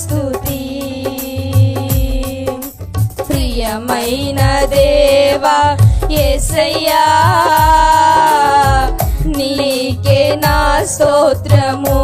స్తుతి ప్రియమైన దేవా యేసయ్యా నీకే నా స్తోత్రము.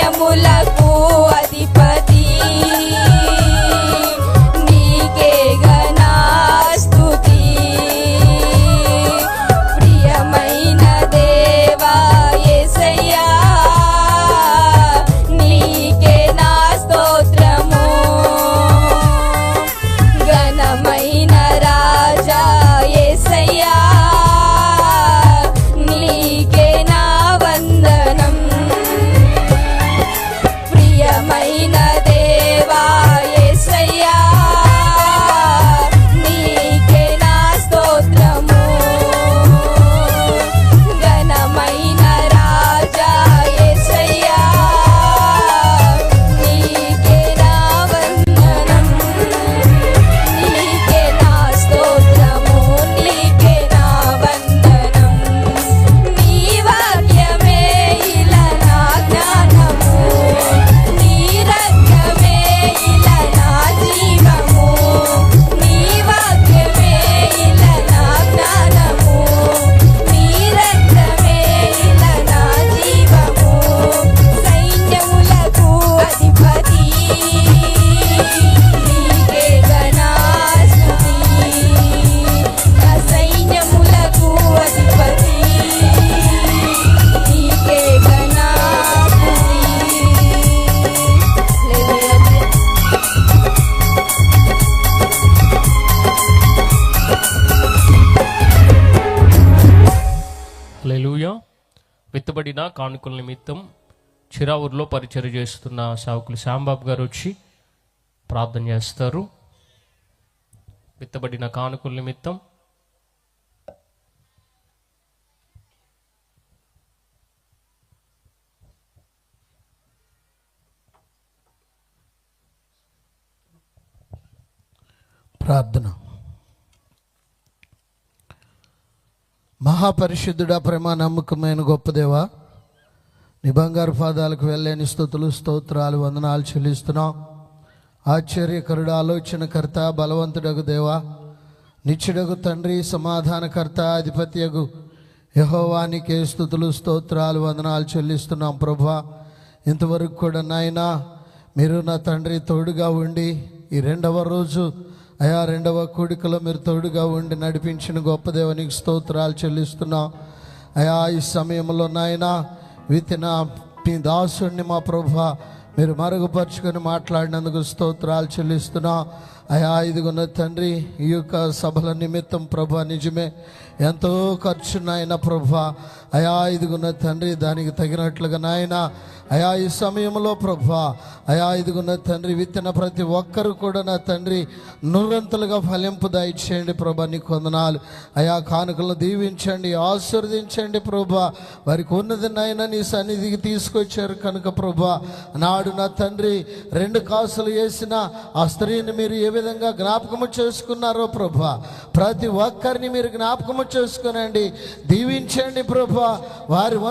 niña mulata. విత్తబడిన కానుకల నిమిత్తం చిరావూరులో పరిచయం చేస్తున్న సేవకులు శ్యాంబాబు గారు వచ్చి ప్రార్థన చేస్తారు. విత్తబడిన కానుకల నిమిత్తం ప్రార్థన. మహాపరిశుద్ధుడ ప్రేమ నమ్మకమైన గొప్పదేవా నీ బంగారు పాదాలకు వెళ్ళలేని స్థుతులు స్తోత్రాలు వందనాలు చెల్లిస్తున్నాం. ఆశ్చర్యకరుడు ఆలోచనకర్త బలవంతుడగు దేవా నిత్యుడగు తండ్రి సమాధానకర్త అధిపత్యగు యహోవానికే స్థుతులు స్తోత్రాలు వందనాలు చెల్లిస్తున్నాం ప్రభా. ఇంతవరకు కూడా నాయనా మీరు నా తండ్రి తోడుగా ఉండి ఈ రెండవ రోజు అయా రెండవ కూడికలో మీరు తోడుగా ఉండి నడిపించిన గొప్ప దేవునికి స్తోత్రాలు చెల్లిస్తున్నాం. అయా ఈ సమయంలో నాయనా విత్తిన మీ దాసుడిని మా ప్రభ. మీరు మరుగుపరుచుకొని మాట్లాడినందుకు స్తోత్రాలు చెల్లిస్తున్నాం. అయా ఇదిగొన్న తండ్రి ఈ యొక్క సభల నిమిత్తం ప్రభ నిజమే. ఎంతో ఖర్చు నాయన ప్రభ. అయా ఇదిగున్న తండ్రి దానికి తగినట్లుగా నాయన. అయా ఈ సమయంలో ప్రభ. అయా ఇదిగున్న తండ్రి విత్తిన ప్రతి ఒక్కరు కూడా నా తండ్రి నూరంతలుగా ఫలింపు దయచేయండి ప్రభా నీ కొందనాలు. అయా కానుకలను దీవించండి ఆశీర్వదించండి ప్రభ. వారికి ఉన్నది నాయన నీ సన్నిధికి తీసుకొచ్చారు కనుక ప్రభ. నాడు నా తండ్రి రెండు కాసులు వేసిన ఆ స్త్రీని మీరు ఏ విధంగా జ్ఞాపకము చేసుకున్నారో ప్రభు. ప్రతి ఒక్కరిని మీరు జ్ఞాపకము చేసుకునండి. దీవించండి ప్రభు. వారి